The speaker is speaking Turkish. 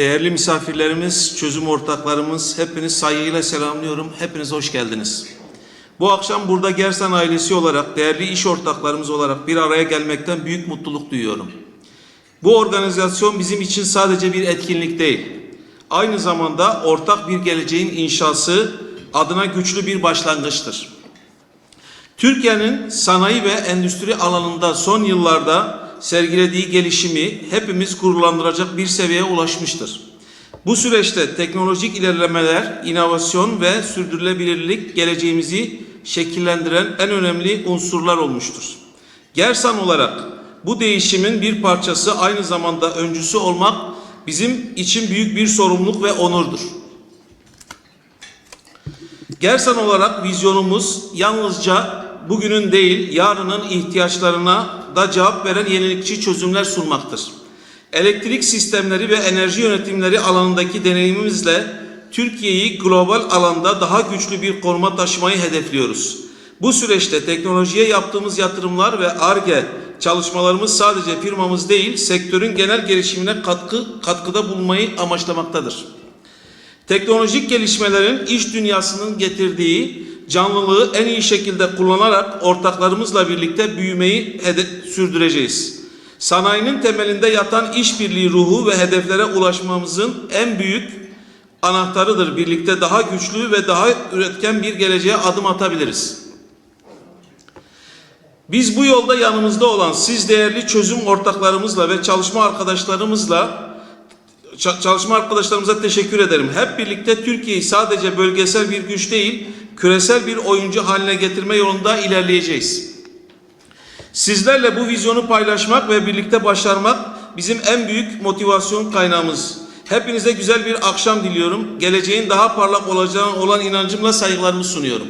Değerli misafirlerimiz, çözüm ortaklarımız, hepiniz saygıyla selamlıyorum. Hepiniz hoş geldiniz. Bu akşam burada Gersen ailesi olarak, değerli iş ortaklarımız olarak bir araya gelmekten büyük mutluluk duyuyorum. Bu organizasyon bizim için sadece bir etkinlik değil. Aynı zamanda ortak bir geleceğin inşası adına güçlü bir başlangıçtır. Türkiye'nin sanayi ve endüstri alanında son yıllarda sergilediği gelişimi hepimiz gururlandıracak bir seviyeye ulaşmıştır. Bu süreçte teknolojik ilerlemeler, inovasyon ve sürdürülebilirlik geleceğimizi şekillendiren en önemli unsurlar olmuştur. Gersan olarak bu değişimin bir parçası aynı zamanda öncüsü olmak bizim için büyük bir sorumluluk ve onurdur. Gersan olarak vizyonumuz yalnızca bugünün değil yarının ihtiyaçlarına da cevap veren yenilikçi çözümler sunmaktır. Elektrik sistemleri ve enerji yönetimleri alanındaki deneyimimizle Türkiye'yi global alanda daha güçlü bir konuma taşımayı hedefliyoruz. Bu süreçte teknolojiye yaptığımız yatırımlar ve ARGE çalışmalarımız sadece firmamız değil, sektörün genel gelişimine katkı katkıda bulunmayı amaçlamaktadır. Teknolojik gelişmelerin iş dünyasının getirdiği canlılığı en iyi şekilde kullanarak ortaklarımızla birlikte büyümeyi sürdüreceğiz. Sanayinin temelinde yatan işbirliği ruhu ve hedeflere ulaşmamızın en büyük anahtarıdır. Birlikte daha güçlü ve daha üretken bir geleceğe adım atabiliriz. Biz bu yolda yanımızda olan siz değerli çözüm ortaklarımızla ve çalışma arkadaşlarımızla Ça- çalışma arkadaşlarımıza teşekkür ederim. Hep birlikte Türkiye'yi sadece bölgesel bir güç değil, küresel bir oyuncu haline getirme yolunda ilerleyeceğiz. Sizlerle bu vizyonu paylaşmak ve birlikte başarmak bizim en büyük motivasyon kaynağımız. Hepinize güzel bir akşam diliyorum. Geleceğin daha parlak olacağına olan inancımla saygılarımı sunuyorum.